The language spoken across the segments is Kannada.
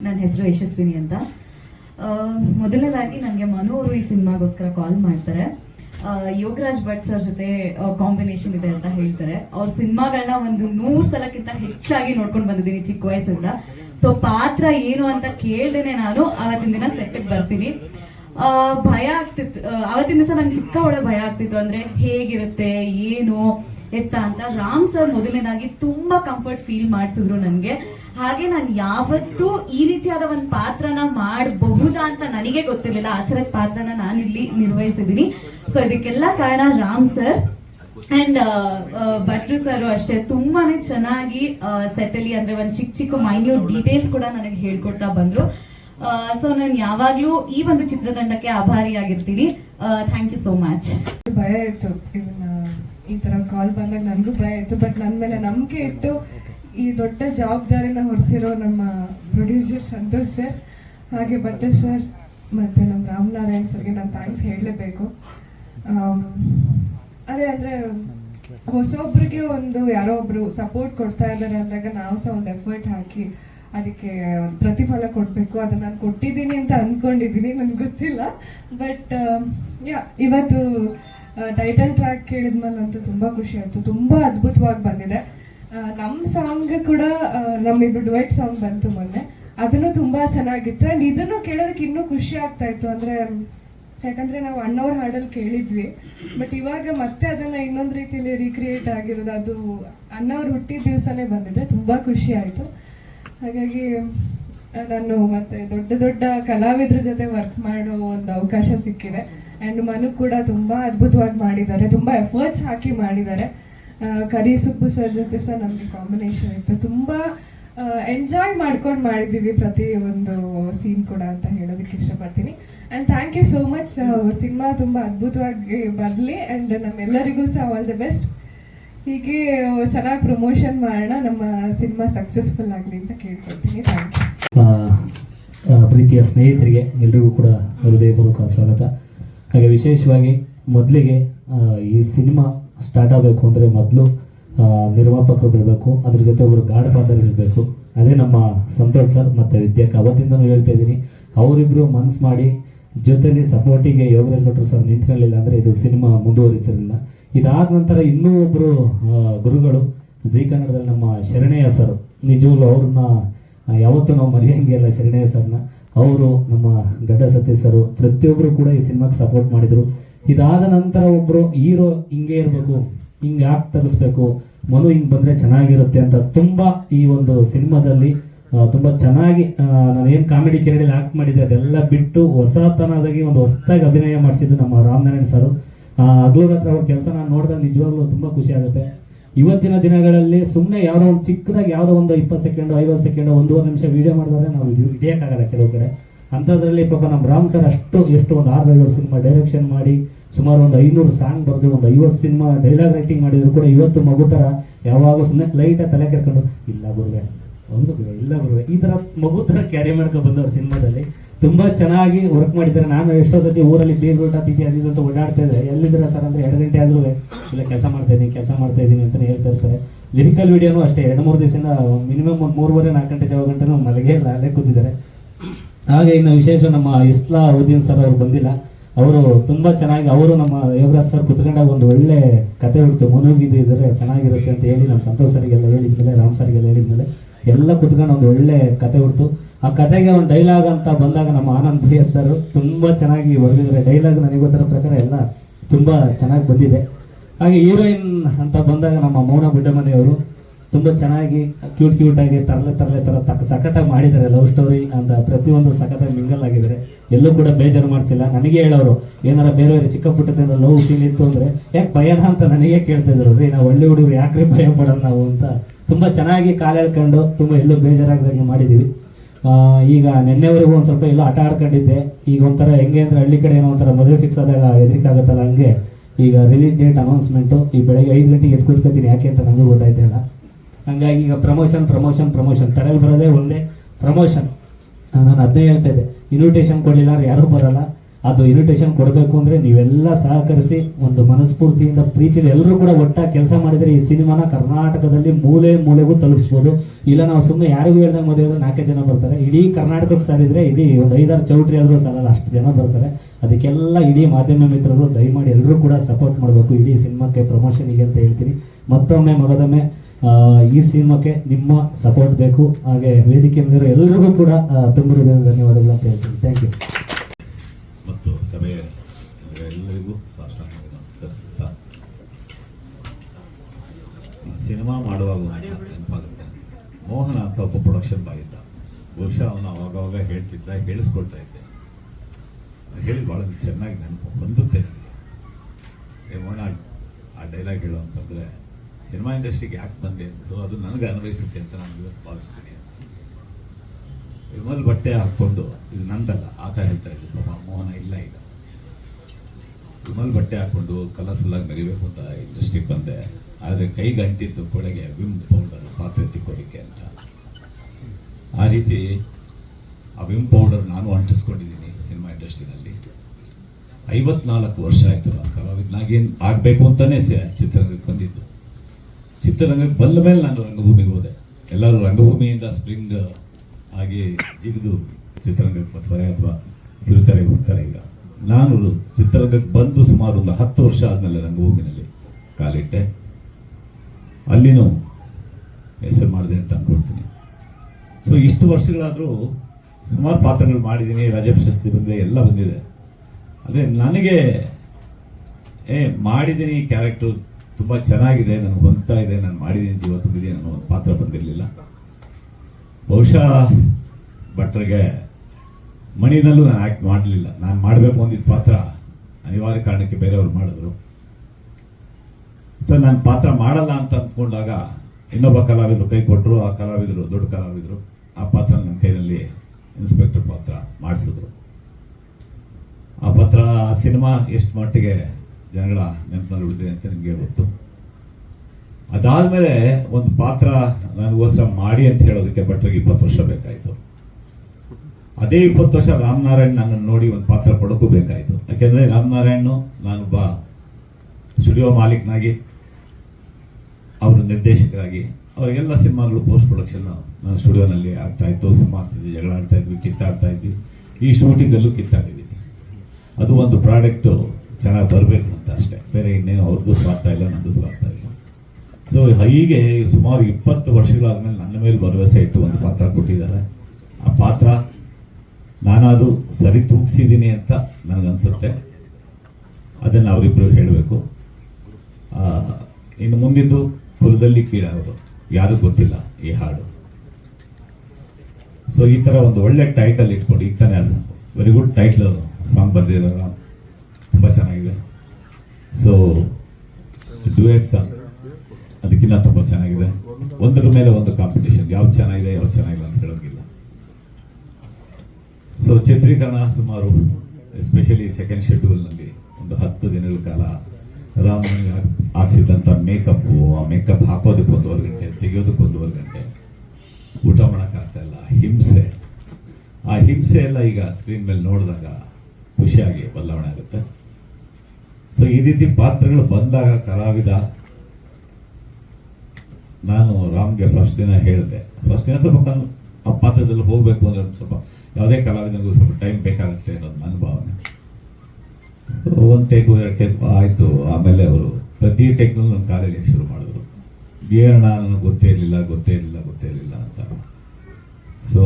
ನನ್ನ ಹೆಸರು ಯಶಸ್ವಿನಿ ಅಂತ. ಮೊದಲನೇದಾಗಿ ನನಗೆ ಮನು ಅವರು ಈ ಸಿನಿಮಾಗೋಸ್ಕರ ಕಾಲ್ ಮಾಡ್ತಾರೆ. ಯೋಗರಾಜ್ ಭಟ್ ಸರ್ ಜೊತೆ ಕಾಂಬಿನೇಷನ್ ಇದೆ ಅಂತ ಹೇಳ್ತಾರೆ. ಅವ್ರ ಸಿನಿಮಾಗಳನ್ನ ಒಂದು ನೂರು ಸಲಕ್ಕಿಂತ ಹೆಚ್ಚಾಗಿ ನೋಡ್ಕೊಂಡು ಬಂದಿದ್ದೀನಿ ಚಿಕ್ಕ ವಯಸ್ಸಿಂದ. ಸೊ ಪಾತ್ರ ಏನು ಅಂತ ಕೇಳ್ದೇನೆ ನಾನು ಅವತ್ತಿನ ದಿನ ಸೆಟ್ಟಿಗೆ ಬರ್ತೀನಿ. ಆ, ಭಯ ಆಗ್ತಿತ್ತು. ಅವತ್ತಿನ ದಿವಸ ನಂಗೆ ಸಿಕ್ಕ ಒಳ್ಳೆ ಭಯ ಆಗ್ತಿತ್ತು. ಅಂದ್ರೆ ಹೇಗಿರುತ್ತೆ ಏನು ಎತ್ತ ಅಂತ. ರಾಮ್ ಸರ್ ಮೊದಲನೇದಾಗಿ ತುಂಬಾ ಕಂಫರ್ಟ್ ಫೀಲ್ ಮಾಡಿಸಿದ್ರು ನನಗೆ ಹಾಗೆ ನಾನು ಯಾವತ್ತೂ ಈ ರೀತಿಯಾದ ಒಂದು ಪಾತ್ರನ ಮಾಡಬಹುದಾ ಅಂತ ನನಗೆ ಗೊತ್ತಿರಲಿಲ್ಲ. ಆ ಥರದ ಪಾತ್ರನ ನಾನು ಇಲ್ಲಿ ನಿರ್ವಹಿಸಿದ್ದೀನಿ. ಸೊ ಇದಕ್ಕೆಲ್ಲ ಕಾರಣ ರಾಮ್ ಸರ್ ಅಂಡ್ ಭಟ್ರು ಸರ್ ಅಷ್ಟೇ. ತುಂಬಾನೇ ಚೆನ್ನಾಗಿ ಸೆಟಲಿ ಅಂದ್ರೆ ಒಂದು ಚಿಕ್ಕ ಚಿಕ್ಕ ಮೈನ್ಯೂಟ್ ಡೀಟೇಲ್ಸ್ ಕೂಡ ನನಗೆ ಹೇಳ್ಕೊಡ್ತಾ ಬಂದ್ರು. ಸೊ ನಾನು ಯಾವಾಗ್ಲೂ ಈ ಒಂದು ಚಿತ್ರತಂಡಕ್ಕೆ ಆಭಾರಿಯಾಗಿರ್ತೀನಿ. ಥ್ಯಾಂಕ್ ಯು ಸೋ ಮಚ್ ಭಯ ಇತ್ತು. ಈ ತರ ಕಾಲ್ ಬಂದಾಗ ನನಗೂ ಭಯ ಇತ್ತು. ಬಟ್ ನನ್ನ ಮೇಲೆ ನಂಬಿಕೆ ಇಟ್ಟು ಈ ದೊಡ್ಡ ಜವಾಬ್ದಾರಿನ ಹೊರಿಸಿರೋ ನಮ್ಮ ಪ್ರೊಡ್ಯೂಸರ್ ಸಂತೋಷ್ ಸರ್ ಹಾಗೆ ಬಟ್ಟೆ ಸರ್ ಮತ್ತು ನಮ್ಮ ರಾಮನಾರಾಯಣ್ ಸರ್ಗೆ ನಾನು ಥ್ಯಾಂಕ್ಸ್ ಹೇಳಲೇಬೇಕು. ಅದೇ ಅಂದರೆ ಹೊಸೊಬ್ರಿಗೆ ಒಂದು ಯಾರೋ ಒಬ್ರು ಸಪೋರ್ಟ್ ಕೊಡ್ತಾ ಇದ್ದಾರೆ ಅಂದಾಗ ನಾವು ಸಹ ಒಂದು ಎಫರ್ಟ್ ಹಾಕಿ ಅದಕ್ಕೆ ಪ್ರತಿಫಲ ಕೊಡಬೇಕು. ಅದನ್ನ ನಾನು ಕೊಟ್ಟಿದ್ದೀನಿ ಅಂತ ಅಂದ್ಕೊಂಡಿದ್ದೀನಿ ನನಗೆ ಗೊತ್ತಿಲ್ಲ. ಬಟ್ ಯಾ ಇವತ್ತು ಟೈಟಲ್ ಟ್ರ್ಯಾಕ್ ಕೇಳಿದ್ಮೇಲೆ ಅಂತೂ ತುಂಬ ಖುಷಿ ಆಯಿತು. ತುಂಬ ಅದ್ಭುತವಾಗಿ ಬಂದಿದೆ. ನಮ್ಮ ಸಾಂಗ್ ಕೂಡ ನಮ್ಮಿಬ್ರು ಡುವೆಟ್ ಸಾಂಗ್ ಬಂತು ಮೊನ್ನೆ. ಅದನ್ನು ತುಂಬಾ ಚೆನ್ನಾಗಿತ್ತು. ಅಂಡ್ ಇದನ್ನು ಕೇಳೋದಕ್ಕೆ ಇನ್ನೂ ಖುಷಿ ಆಗ್ತಾ ಇತ್ತು. ಅಂದ್ರೆ, ಯಾಕಂದ್ರೆ ನಾವು ಅಣ್ಣವ್ರ ಹಾಡಲ್ಲಿ ಕೇಳಿದ್ವಿ. ಬಟ್ ಇವಾಗ ಮತ್ತೆ ಅದನ್ನ ಇನ್ನೊಂದು ರೀತಿಯಲ್ಲಿ ರೀಕ್ರಿಯೇಟ್ ಆಗಿರೋದು, ಅದು ಅಣ್ಣವ್ರ ಹುಟ್ಟಿದ ದಿವಸನೇ ಬಂದಿದೆ. ತುಂಬಾ ಖುಷಿ ಆಯ್ತು. ಹಾಗಾಗಿ, ನಾನು ಮತ್ತೆ ದೊಡ್ಡ ದೊಡ್ಡ ಕಲಾವಿದ್ರ ಜೊತೆ ವರ್ಕ್ ಮಾಡೋ ಒಂದು ಅವಕಾಶ ಸಿಕ್ಕಿದೆ. ಅಂಡ್ ಮನು ಕೂಡ ತುಂಬಾ ಅದ್ಭುತವಾಗಿ ಮಾಡಿದ್ದಾರೆ. ತುಂಬಾ ಎಫರ್ಟ್ಸ್ ಹಾಕಿ ಮಾಡಿದ್ದಾರೆ. ಕರಿ ಸುಬ್ಬು ಸರ್ ಜೊತೆ ಸಹ ನಮಗೆ ಕಾಂಬಿನೇಷನ್ ಇತ್ತು. ತುಂಬಾ ಎಂಜಾಯ್ ಮಾಡ್ಕೊಂಡು ಮಾಡಿದ್ದೀವಿ ಪ್ರತಿ ಒಂದು ಸೀನ್ ಕೂಡ ಅಂತ ಹೇಳೋದಕ್ಕೆ ಇಷ್ಟಪಡ್ತೀನಿ. And thank you so much cinema ತುಂಬ ಅದ್ಭುತವಾಗಿ ಬರಲಿ ಆ್ಯಂಡ್ ನಮ್ಮೆಲ್ಲರಿಗೂ ಸಹ ಆಲ್ ದ ಬೆಸ್ಟ್ ಹೀಗೆ ಚೆನ್ನಾಗಿ ಪ್ರಮೋಷನ್ ಮಾಡೋಣ, ನಮ್ಮ ಸಿನಿಮಾ ಸಕ್ಸಸ್ಫುಲ್ ಆಗಲಿ ಅಂತ ಕೇಳ್ಕೊಳ್ತೀನಿ. ಥ್ಯಾಂಕ್ ಯು ಪ್ರೀತಿಯ ಸ್ನೇಹಿತರಿಗೆ, ಎಲ್ರಿಗೂ ಕೂಡ ಹೃದಯಪೂರ್ವಕ ಸ್ವಾಗತ. ಹಾಗೆ ವಿಶೇಷವಾಗಿ ಮೊದಲಿಗೆ ಈ ಸಿನಿಮಾ ಸ್ಟಾರ್ಟ್ ಆಗಬೇಕು ಅಂದರೆ ಮೊದಲು ನಿರ್ಮಾಪಕರು ಬರಬೇಕು, ಅದ್ರ ಜೊತೆ ಒಬ್ಬರು ಗಾಡ್ ಫಾದರ್ ಇರಬೇಕು. ಅದೇ ನಮ್ಮ ಸಂತೋಷ್ ಸರ್ ಮತ್ತು ವಿದ್ಯಾಕ್ ಅವತ್ತಿಂದನೂ ಹೇಳ್ತಾ ಇದ್ದೀನಿ. ಅವರಿಬ್ಬರು ಮನ್ಸು ಮಾಡಿ, ಜೊತೆಲಿ ಸಪೋರ್ಟಿಗೆ ಯೋಗರಾಜ್ ಭಟ್ರು ಸರ್ ನಿಂತ್ಕೊಳ್ಳಿಲ್ಲ ಅಂದರೆ ಇದು ಸಿನಿಮಾ ಮುಂದುವರಿತಿರಲಿಲ್ಲ. ಇದಾದ ನಂತರ ಇನ್ನೂ ಒಬ್ಬರು ಗುರುಗಳು, ಜಿ ಕನ್ನಡದಲ್ಲಿ ನಮ್ಮ ಶರಣಯ್ಯ ಸರ್ ನಿಜವಾಗ್ಲೂ ಅವ್ರನ್ನ ಯಾವತ್ತೂ ನಾವು ಮರೆಯಂಗಿಲ್ಲ ಶರಣಯ್ಯ ಸರ್ನ ಅವರು ನಮ್ಮ ಗಡ್ಡ ಸತೀಶ್ ಸರ್ ಪ್ರತಿಯೊಬ್ಬರು ಕೂಡ ಈ ಸಿನಿಮಾಗೆ ಸಪೋರ್ಟ್ ಮಾಡಿದ್ರು. ಇದಾದ ನಂತರ ಒಬ್ಬರು ಹೀರೋ ಹಿಂಗೆ ಇರಬೇಕು, ಹಿಂಗೆ ಯಾಕೆ ತರಿಸ್ಬೇಕು, ಮನು ಹಿಂಗೆ ಬಂದ್ರೆ ಚೆನ್ನಾಗಿರುತ್ತೆ ಅಂತ ತುಂಬಾ ಈ ಒಂದು ಸಿನಿಮಾದಲ್ಲಿ ತುಂಬ ಚೆನ್ನಾಗಿ ನಾನು ಏನು ಕಾಮಿಡಿ ಕೆರಡಿಲಿ ಆಕ್ಟ್ ಮಾಡಿದ್ದೆ, ಅದೆಲ್ಲ ಬಿಟ್ಟು ಹೊಸತನದಾಗಿ ಒಂದು ಹೊಸದಾಗಿ ಅಭಿನಯ ಮಾಡಿಸಿದ್ದು ನಮ್ಮ ರಾಮನಾರಾಯಣ್ ಸರ್. ಅಗ್ಲೂರ್ ಹತ್ರ ಅವ್ರ ಕೆಲಸ ನಾನು ನೋಡಿದಾಗ ನಿಜವಾಗ್ಲೂ ತುಂಬಾ ಖುಷಿ ಆಗುತ್ತೆ. ಇವತ್ತಿನ ದಿನಗಳಲ್ಲಿ ಸುಮ್ಮನೆ ಯಾವುದೋ ಒಂದು ಚಿಕ್ಕದಾಗಿ ಯಾವುದೋ ಒಂದು ಇಪ್ಪತ್ತು ಸೆಕೆಂಡ್, ಐವತ್ತು ಸೆಕೆಂಡ್, ಒಂದೂವರೆ ನಿಮಿಷ ವೀಡಿಯೋ ಮಾಡಿದ್ರೆ ನಾವು ಹಿಡಿಯೋಕ್ಕಾಗಲ್ಲ ಕೆಲವು ಕಡೆ. ಅಂಥದ್ರಲ್ಲಿ ಪಾಪ ನಮ್ಮ ರಾಮ್ ಸರ್ ಅಷ್ಟು, ಎಷ್ಟು ಒಂದು ಆರು ಏಳು ಸಿನಿಮಾ ಡೈರೆಕ್ಷನ್ ಮಾಡಿ, ಸುಮಾರು ಒಂದು ಐನೂರು ಸಾಂಗ್ ಬರೆದು, ಒಂದು ಐವತ್ತು ಸಿನಿಮಾ ಡೈಲಾಗ್ ರೈಟಿಂಗ್ ಮಾಡಿದ್ರು ಕೂಡ ಇವತ್ತು ಮಗು ಥರ ಯಾವಾಗ ಸುಮ್ಮನೆ ಲೈಟಾಗಿ ತಲೆ ಕೆರ್ಕೊಂಡು, ಇಲ್ಲ ಗುರುವೆ, ಒಂದು ಇಲ್ಲ ಗುರುವೆ. ಈ ಥರ ಮಗು ಥರ ಕ್ಯಾರಿ ಮಾಡ್ಕೊಂಡು ಬಂದವ್ರು ಸಿನಿಮಾದಲ್ಲಿ. ತುಂಬಾ ಚೆನ್ನಾಗಿ ವರ್ಕ್ ಮಾಡಿದ್ದಾರೆ. ನಾನು ಎಷ್ಟೋ ಸತಿ ಊರಲ್ಲಿ ಬೀರ್ ಊಟ ತಿಥಿ ಅದು ಅಂತ ಓಡಾಡ್ತಾ ಇದ್ದೆ. ಎಲ್ಲಿದ್ದೀರಾ ಸರ್ ಅಂದರೆ ಎರಡು ಗಂಟೆ ಆದ್ರೂ ಇಲ್ಲ, ಕೆಲಸ ಮಾಡ್ತಾ ಇದ್ದೀನಿ, ಕೆಲಸ ಮಾಡ್ತಾ ಇದ್ದೀನಿ ಅಂತ ಹೇಳ್ತಾ ಇರ್ತಾರೆ. ಲಿರಿಕಲ್ ವಿಡಿಯೋನು ಅಷ್ಟೇ. ಎರಡು ಮೂರು ದಿವಸದಿಂದ ಮಿನಿಮಮ್ ಒಂದು ಮೂರುವರೆ, ನಾಲ್ಕು ಗಂಟೆ ಜಾವ ಗಂಟೆನೂ ಮಲಗೇ ಇಲ್ಲ, ಅಲ್ಲೇ ಕೂತಿದ್ದಾರೆ. ಹಾಗೆ ಇನ್ನು ವಿಶೇಷ ನಮ್ಮ ಇಸ್ಲಾ ಉದ್ದೀನ್ ಸರ್ ಅವರು ಬಂದಿಲ್ಲ. ಅವರು ತುಂಬಾ ಚೆನ್ನಾಗಿ ಅವರು ನಮ್ಮ ಯೋಗರಾಜ್ ಸರ್ ಕುತ್ಕೊಂಡಾಗ ಒಂದು ಒಳ್ಳೆ ಕತೆ ಹುಡ್ತು ಇದ್ರೆ ಚೆನ್ನಾಗಿರುತ್ತೆ ಅಂತ ಹೇಳಿ ನಮ್ಮ ಸಂತೋಷ್ ಸರಿಗೆಲ್ಲ ಹೇಳಿದ್ಮೇಲೆ, ರಾಮ್ ಸರ್ಗೆಲ್ಲ ಹೇಳಿದ್ಮೇಲೆ ಎಲ್ಲ ಕುತ್ಕೊಂಡು ಒಂದು ಒಳ್ಳೆ ಕತೆ ಹುಡ್ತು ಆ ಕತೆಗೆ ಒಂದು ಡೈಲಾಗ್ ಅಂತ ಬಂದಾಗ ನಮ್ಮ ಆನಂದ್ ಪ್ರಿಯ ಸರ್ ತುಂಬಾ ಚೆನ್ನಾಗಿ ಬರೆದಿದ್ದಾರೆ. ಡೈಲಾಗ್ ನನಗೆ ಗೊತ್ತಿರೋ ಪ್ರಕಾರ ಎಲ್ಲ ತುಂಬಾ ಚೆನ್ನಾಗಿ ಬಂದಿದೆ. ಹಾಗೆ ಹೀರೋಯಿನ್ ಅಂತ ಬಂದಾಗ ನಮ್ಮ ಮೌನ ಬಿಡ್ಡಮನೆಯವರು ತುಂಬಾ ಚೆನ್ನಾಗಿ ಕ್ಯೂಟ್ ಕ್ಯೂಟ್ ಆಗಿ ತರಲೆ ತರಲೆ, ತರ ತಕ್ಕ ಸಖತ್ತಾಗಿ ಮಾಡಿದ್ದಾರೆ ಲವ್ ಸ್ಟೋರಿ ಅಂತ ಪ್ರತಿಯೊಂದು ಸಖತ್ತಾಗಿ ಮಿಂಗಲ್ ಆಗಿದ್ದಾರೆ. ಎಲ್ಲೂ ಕೂಡ ಬೇಜಾರು ಮಾಡಿಸಿಲ್ಲ. ನನಗೆ ಹೇಳೋರು, ಏನಾರ ಬೇರೆ ಚಿಕ್ಕ ಪುಟ್ಟದಿಂದ ಲವ್ ಸೀನ್ ಇತ್ತು ಅಂದ್ರೆ, ಯಾಕೆ ಭಯನ ಅಂತ ನನಗೆ ಕೇಳ್ತಿದ್ರು ರೀ, ನಾವು ಒಳ್ಳೆ ಹುಡುಗರು, ಯಾಕ್ರಿ ಭಯ ಪಡೋದು ನಾವು ಅಂತ. ತುಂಬಾ ಚೆನ್ನಾಗಿ ಕಾಲು ಎಳ್ಕೊಂಡು ತುಂಬಾ ಎಲ್ಲೂ ಬೇಜಾರಾಗದಂಗೆ ಮಾಡಿದ್ದೀವಿ ಈಗ ನಿನ್ನೆವರೆಗೂ ಒಂದು ಸ್ವಲ್ಪ ಎಲ್ಲೋ ಆಟ ಆಡ್ಕೊಂಡಿದ್ದೆ. ಈಗ ಒಂಥರ ಹೆಂಗೆ ಅಂದರೆ ಹಳ್ಳಿ ಕಡೆ ಏನೋ ಒಂಥರ ಮದುವೆ ಫಿಕ್ಸ್ ಆದಾಗ ಹೆದರಿಕೆ ಆಗುತ್ತಲ್ಲ ಹಂಗೆ. ಈಗ ರಿಲೀಸ್ ಡೇಟ್ ಅನೌನ್ಸ್ಮೆಂಟು ಈ ಬೆಳಗ್ಗೆ ಐದು ಗಂಟೆಗೆ ಎದ್ದು ಯಾಕೆ ಅಂತ ನನಗೂ ಗೊತ್ತಾಯ್ತಾ ಇಲ್ಲ. ಹಂಗಾಗಿ ಈಗ ಪ್ರಮೋಷನ್ ಪ್ರಮೋಷನ್ ಪ್ರಮೋಷನ್ ತಡೆಯಲ್ಲಿ ಬರೋದೇ ಒಂದೇ ಪ್ರಮೋಷನ್ ನಾನು ಅದನ್ನೇ ಹೇಳ್ತಾ ಇದ್ದೆ. ಇನ್ವಿಟೇಷನ್ ಕೊಡಲಿಲ್ಲ ಅಂದ್ರೆ ಯಾರೂ ಬರಲ್ಲ. ಅದು ಇನ್ವಿಟೇಷನ್ ಕೊಡಬೇಕು ಅಂದ್ರೆ ನೀವೆಲ್ಲ ಸಹಕರಿಸಿ ಒಂದು ಮನಸ್ಫೂರ್ತಿಯಿಂದ ಪ್ರೀತಿಯಲ್ಲಿ ಎಲ್ಲರೂ ಕೂಡ ಒಟ್ಟಾಗಿ ಕೆಲಸ ಮಾಡಿದರೆ ಈ ಸಿನಿಮಾನ ಕರ್ನಾಟಕದಲ್ಲಿ ಮೂಲೆ ಮೂಲೆಗೂ ತಲುಪಿಸ್ಬೋದು. ಇಲ್ಲ ನಾವು ಸುಮ್ಮನೆ ಯಾರಿಗೂ ಹೇಳ್ದಂಗೆ ಮದುವೆ ನಾಲ್ಕೇ ಜನ ಬರ್ತಾರೆ. ಇಡೀ ಕರ್ನಾಟಕಕ್ಕೆ ಸಾರಿದ್ರೆ ಇಡೀ ಒಂದು ಐದಾರು ಚೌಟ್ರಿ ಆದರೂ ಸಾಲಲ್ಲ, ಅಷ್ಟು ಜನ ಬರ್ತಾರೆ. ಅದಕ್ಕೆಲ್ಲ ಇಡೀ ಮಾಧ್ಯಮ ಮಿತ್ರರು ದಯಮಾಡಿ ಎಲ್ಲರೂ ಕೂಡ ಸಪೋರ್ಟ್ ಮಾಡಬೇಕು. ಇಡೀ ಸಿನಿಮಾಕ್ಕೆ ಪ್ರಮೋಷನಿಗೆ ಅಂತ ಹೇಳ್ತೀನಿ. ಮತ್ತೊಮ್ಮೆ ಮಗದೊಮ್ಮೆ ಈ ಸಿನಿಮಾಕ್ಕೆ ನಿಮ್ಮ ಸಪೋರ್ಟ್ ಬೇಕು. ಹಾಗೆ ವೇದಿಕೆ ಮೇಲಿರೋ ಎಲ್ಲರಿಗೂ ಕೂಡ ತುಂಬ ಧನ್ಯವಾದಗಳು ಅಂತ ಹೇಳ್ತೀನಿ. ಥ್ಯಾಂಕ್ ಯು ಮತ್ತು ಸಭೆಯ ಎಲ್ಲರಿಗೂ ಸಾಷ್ಟಾಂಗ ನಮಸ್ಕರಿಸುತ್ತಾ ಈ ಸಿನಿಮಾ ಮಾಡುವಾಗ ನೆನಪಾಗುತ್ತೆ. ಮೋಹನ ಅಂತ ಒಬ್ಬ ಪ್ರೊಡಕ್ಷನ್ ಬಾಯಿದ್ದ ಬಹುಶಃ ಅವನು ಅವಾಗವಾಗ ಹೇಳ್ತಿದ್ದ, ಹೇಳಿಸ್ಕೊಳ್ತಾ ಇದ್ದೆ. ಹೇಳಿ ಭಾಳ ಚೆನ್ನಾಗಿ ನೆನಪು ಹೊಂದುತ್ತೆ ಮೋಹನ, ಆ ಡೈಲಾಗ್ ಹೇಳು ಅಂತಂದರೆ ಸಿನಿಮಾ ಇಂಡಸ್ಟ್ರಿಗೆ ಯಾಕೆ ಬಂದೆ ಅಂತ ಅದು ನನಗೆ ಅನ್ವಯಿಸುತ್ತೆ ಅಂತ ನಾನು ಇವತ್ತು ಭಾವಿಸ್ತೀನಿ ವಿಮಲ್ ಬಟ್ಟೆ ಹಾಕ್ಕೊಂಡು, ಇದು ನಂದಲ್ಲ, ಆತ ಹೇಳ್ತಾ ಇದ್ದು ಪಾಪ, ಮೋಹನ ಇಲ್ಲ ಈಗ. ವಿಮಲ್ ಬಟ್ಟೆ ಹಾಕ್ಕೊಂಡು ಕಲರ್ಫುಲ್ಲಾಗಿ ಮೆರಿಬೇಕು ಅಂತ ಇಂಡಸ್ಟ್ರಿಗೆ ಬಂದೆ. ಆದರೆ ಕೈ ಗಂಟಿತ್ತು ಕೊಳೆಗೆ ವಿಮ್ ಪೌಡರ್ ಪಾತ್ರೆ ತಿಕ್ಕೋಲಿಕ್ಕೆ ಅಂತ. ಆ ರೀತಿ ಆ ವಿಮ್ ಪೌಡರ್ ನಾನು ಅಂಟಿಸ್ಕೊಂಡಿದ್ದೀನಿ ಸಿನಿಮಾ ಇಂಡಸ್ಟ್ರಿನಲ್ಲಿ. ಐವತ್ನಾಲ್ಕು ವರ್ಷ ಆಯಿತು ನಾನು ಕಲಾವಿದನಾಗೇನು ಆಗಬೇಕು ಅಂತಲೇ ಚಿತ್ರರಂಗಕ್ಕೆ ಬಂದಿದ್ದು. ಚಿತ್ರರಂಗಕ್ಕೆ ಬಂದ ಮೇಲೆ ನಾನು ರಂಗಭೂಮಿಗೆ ಹೋದೆ. ಎಲ್ಲರೂ ರಂಗಭೂಮಿಯಿಂದ ಸ್ಪ್ರಿಂಗ್ ಆಗಿ ಜಿಗಿದು ಚಿತ್ರರಂಗಕ್ಕೆ ಬರ್ತಾರೆ ಅಥವಾ ಕಿರುತೆರೆಗೆ ಹೋಗ್ತಾರೆ ಈಗ. ನಾನು ಚಿತ್ರರಂಗಕ್ಕೆ ಬಂದು ಸುಮಾರು ಒಂದು ಹತ್ತು ವರ್ಷ ಆದಮೇಲೆ ರಂಗಭೂಮಿನಲ್ಲಿ ಕಾಲಿಟ್ಟೆ. ಅಲ್ಲಿನೂ ಹೆಸರು ಮಾಡಿದೆ ಅಂತ ಅಂದ್ಕೊಳ್ತೀನಿ ಸೊ ಇಷ್ಟು ವರ್ಷಗಳಾದರೂ ಸುಮಾರು ಪಾತ್ರಗಳು ಮಾಡಿದ್ದೀನಿ ರಾಜ್ಯ ಪ್ರಶಸ್ತಿ ಬಂದಿದೆ, ಎಲ್ಲ ಬಂದಿದೆ. ಅದೇ ನನಗೆ, ಏ, ಮಾಡಿದ್ದೀನಿ ಕ್ಯಾರೆಕ್ಟರ್ ತುಂಬ ಚೆನ್ನಾಗಿದೆ, ನನಗೆ ಹೊಂದ್ತಾ ಇದೆ, ನಾನು ಮಾಡಿದ್ದೀನಿ, ಜೀವ ತುಂಬಿದೀನಿ ಅನ್ನೋ ಒಂದು ಪಾತ್ರ ಬಂದಿರಲಿಲ್ಲ. ಬಹುಶಃ ಭಟ್ರಿಗೆ ಮಣಿನಲ್ಲೂ ನಾನು ಆ್ಯಕ್ಟ್ ಮಾಡಲಿಲ್ಲ. ನಾನು ಮಾಡಬೇಕು ಅಂದಿದ್ದ ಪಾತ್ರ ಅನಿವಾರ್ಯ ಕಾರಣಕ್ಕೆ ಬೇರೆಯವರು ಮಾಡಿದ್ರು. ಸರ್, ನಾನು ಪಾತ್ರ ಮಾಡಲ್ಲ ಅಂತ ಅಂದ್ಕೊಂಡಾಗ ಇನ್ನೊಬ್ಬ ಕಲಾವಿದರು ಕೈ ಕೊಟ್ಟರು ಆ ಕಲಾವಿದರು ದೊಡ್ಡ ಕಲಾವಿದರು. ಆ ಪಾತ್ರ ನನ್ನ ಕೈನಲ್ಲಿ ಇನ್ಸ್ಪೆಕ್ಟರ್ ಪಾತ್ರ ಮಾಡಿಸಿದ್ರು. ಆ ಪಾತ್ರ, ಆ ಸಿನಿಮಾ ಎಷ್ಟು ಮಟ್ಟಿಗೆ ಜನಗಳ ನೆನಪಿನಲ್ಲಿ ಉಳಿದಿದೆ ಅಂತ ನಿಮಗೆ ಗೊತ್ತು. ಅದಾದಮೇಲೆ ಒಂದು ಪಾತ್ರ ನನಗೋಸ್ಕರ ಮಾಡಿ ಅಂತ ಹೇಳೋದಕ್ಕೆ ಭಟ್ರಿಗೆ ಇಪ್ಪತ್ತು ವರ್ಷ ಬೇಕಾಯಿತು. ಅದೇ ಇಪ್ಪತ್ತು ವರ್ಷ ರಾಮನಾರಾಯಣ್ ನನ್ನನ್ನು ನೋಡಿ ಒಂದು ಪಾತ್ರ ಕೊಡೋಕ್ಕೂ ಬೇಕಾಯಿತು. ಯಾಕೆಂದರೆ ರಾಮನಾರಾಯಣ್ ನಾನೊಬ್ಬ ಸ್ಟುಡಿಯೋ ಮಾಲೀಕನಾಗಿ, ಅವರು ನಿರ್ದೇಶಕರಾಗಿ, ಅವರಿಗೆಲ್ಲ ಸಿನಿಮಾಗಳು ಪೋಸ್ಟ್ ಪ್ರೊಡಕ್ಷನ್ ನಾನು ಸ್ಟುಡಿಯೋನಲ್ಲಿ ಆಗ್ತಾಯಿತ್ತು ಸುಮಾರು ಜಗಳ ಆಡ್ತಾಯಿದ್ವಿ ಕಿತ್ತಾಡ್ತಾ ಇದ್ವಿ. ಈ ಶೂಟಿಂಗಲ್ಲೂ ಕಿತ್ತಾಡಿದ್ದೀನಿ ಅದು ಒಂದು ಪ್ರಾಡಕ್ಟು ಚೆನ್ನಾಗಿ ಬರಬೇಕು ಅಂತ ಅಷ್ಟೇ. ಬೇರೆ ಇನ್ನೇನು ಅವ್ರಿಗೂ ಸ್ವಾರ್ಥ ಇಲ್ಲ ನಂದು ಸ್ವಾರ್ಥ ಇಲ್ಲ. ಸೊ ಹೀಗೆ ಸುಮಾರು ಇಪ್ಪತ್ತು ವರ್ಷಗಳಾದಮೇಲೆ ನನ್ನ ಮೇಲೆ ಭರವಸೆ ಇಟ್ಟು ಒಂದು ಪಾತ್ರ ಕೊಟ್ಟಿದ್ದಾರೆ. ಆ ಪಾತ್ರ ನಾನಾದರೂ ಸರಿ ತೂಗಿಸಿದ್ದೀನಿ ಅಂತ ನನಗನ್ಸುತ್ತೆ. ಅದನ್ನು ಅವರಿಬ್ಬರು ಹೇಳಬೇಕು. ಇನ್ನು ಮುಂದಿದ್ದು ಕುಲದಲ್ಲಿ ಕೀಳಾಗೋದು. ಯಾರಿಗೂ ಗೊತ್ತಿಲ್ಲ ಈ ಹಾಡು. ಸೊ ಈ ಥರ ಒಂದು ಒಳ್ಳೆ ಟೈಟಲ್ ಇಟ್ಕೊಂಡು ಈಗ ತಾನೇ ವೆರಿ ಗುಡ್ ಟೈಟ್ಲ್ ಸಾಂಗ್ ಬರೆದಿರಲ್ಲ ತುಂಬ ಚೆನ್ನಾಗಿದೆ. ಸೊ ಡ್ಯೂಯೆಟ್ ಸಾಂಗ್ ಅದಕ್ಕಿಂತ ತುಂಬ ಚೆನ್ನಾಗಿದೆ. ಒಂದರ ಮೇಲೆ ಒಂದು ಕಾಂಪಿಟೇಷನ್ ಯಾವ್ದು ಚೆನ್ನಾಗಿದೆ ಯಾವ್ದು ಚೆನ್ನಾಗಿಲ್ಲ ಅಂತ ಹೇಳೋಂಗಿಲ್ಲ. ಸೊ ಚಿತ್ರೀಕರಣ ಸುಮಾರು ಎಸ್ಪೆಷಲಿ ಸೆಕೆಂಡ್ ಶೆಡ್ಯೂಲ್ನಲ್ಲಿ ಒಂದು ಹತ್ತು ದಿನಗಳ ಕಾಲ ರಾಮನಿಗೆ ಹಾಕ್ಸಿದ್ದಂಥ ಮೇಕಪ್ಪು ಆ ಮೇಕಪ್ ಹಾಕೋದಕ್ಕೆ ಒಂದೂವರೆ ಗಂಟೆ, ತೆಗೆಯೋದಕ್ಕೆ ಒಂದೂವರೆ ಗಂಟೆ. ಊಟ ಮಾಡೋಕ್ಕಾಗ್ತಾ ಇಲ್ಲ. ಹಿಂಸೆ. ಆ ಹಿಂಸೆ ಎಲ್ಲ ಈಗ ಸ್ಕ್ರೀನ್ ಮೇಲೆ ನೋಡಿದಾಗ ಖುಷಿಯಾಗಿ ಬದಲಾವಣೆ ಆಗುತ್ತೆ. ಈ ರೀತಿ ಪಾತ್ರಗಳು ಬಂದಾಗ ಕಲಾವಿದ, ನಾನು ರಾಮ್ಗೆ ಫಸ್ಟ್ ದಿನ ಹೇಳಿದೆ. ಫಸ್ಟ್ ದಿನ ಸ್ವಲ್ಪ ನಾನು ಆ ಪಾತ್ರದಲ್ಲಿ ಹೋಗಬೇಕು ಅಂದರೆ ಸ್ವಲ್ಪ ಯಾವುದೇ ಕಲಾವಿದನಿಗೂ ಸ್ವಲ್ಪ ಟೈಮ್ ಬೇಕಾಗುತ್ತೆ ಅನ್ನೋದು ನನ್ನ ಭಾವನೆ. ಒಂದು ಟೇಕ್ ಎರಡು ಟೇಕ್ ಆಯಿತು. ಆಮೇಲೆ ಅವರು ಪ್ರತಿ ಟೇಕ್ನಲ್ಲೂ ನನ್ನ ಕಾಲೇಜಿಗೆ ಶುರು ಮಾಡಿದ್ರು. ಏನಣ್ಣ, ನನಗೆ ಗೊತ್ತೇ ಇರಲಿಲ್ಲ ಗೊತ್ತೇ ಇರಲಿಲ್ಲ ಗೊತ್ತೇ ಇರಲಿಲ್ಲ ಅಂತ. ಸೊ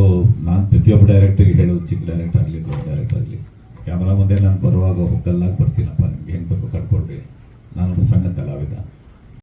ನಾನು ಪ್ರತಿಯೊಬ್ಬ ಡೈರೆಕ್ಟರ್ಗೆ ಹೇಳೋದು ಚಿಕ್ಕ ಡೈರೆಕ್ಟರ್ ಆಗಲಿ, ದೊಡ್ಡ ಡೈರೆಕ್ಟರ್ ಆಗಲಿ. ಕ್ಯಾಮ್ರಾ ಮುಂದೆ ನಾನು ಬರುವಾಗ ಕಲ್ಲಾಗಿ ಬರ್ತೀನಪ್ಪ ನಿಮ್ಗೆ ಹೆಂಗೆ ಬೇಕು ಕಟ್ಕೊಡ್ರಿ ನಾನೊಬ್ಬ ಸಣ್ಣ ಕಲಾವಿದ.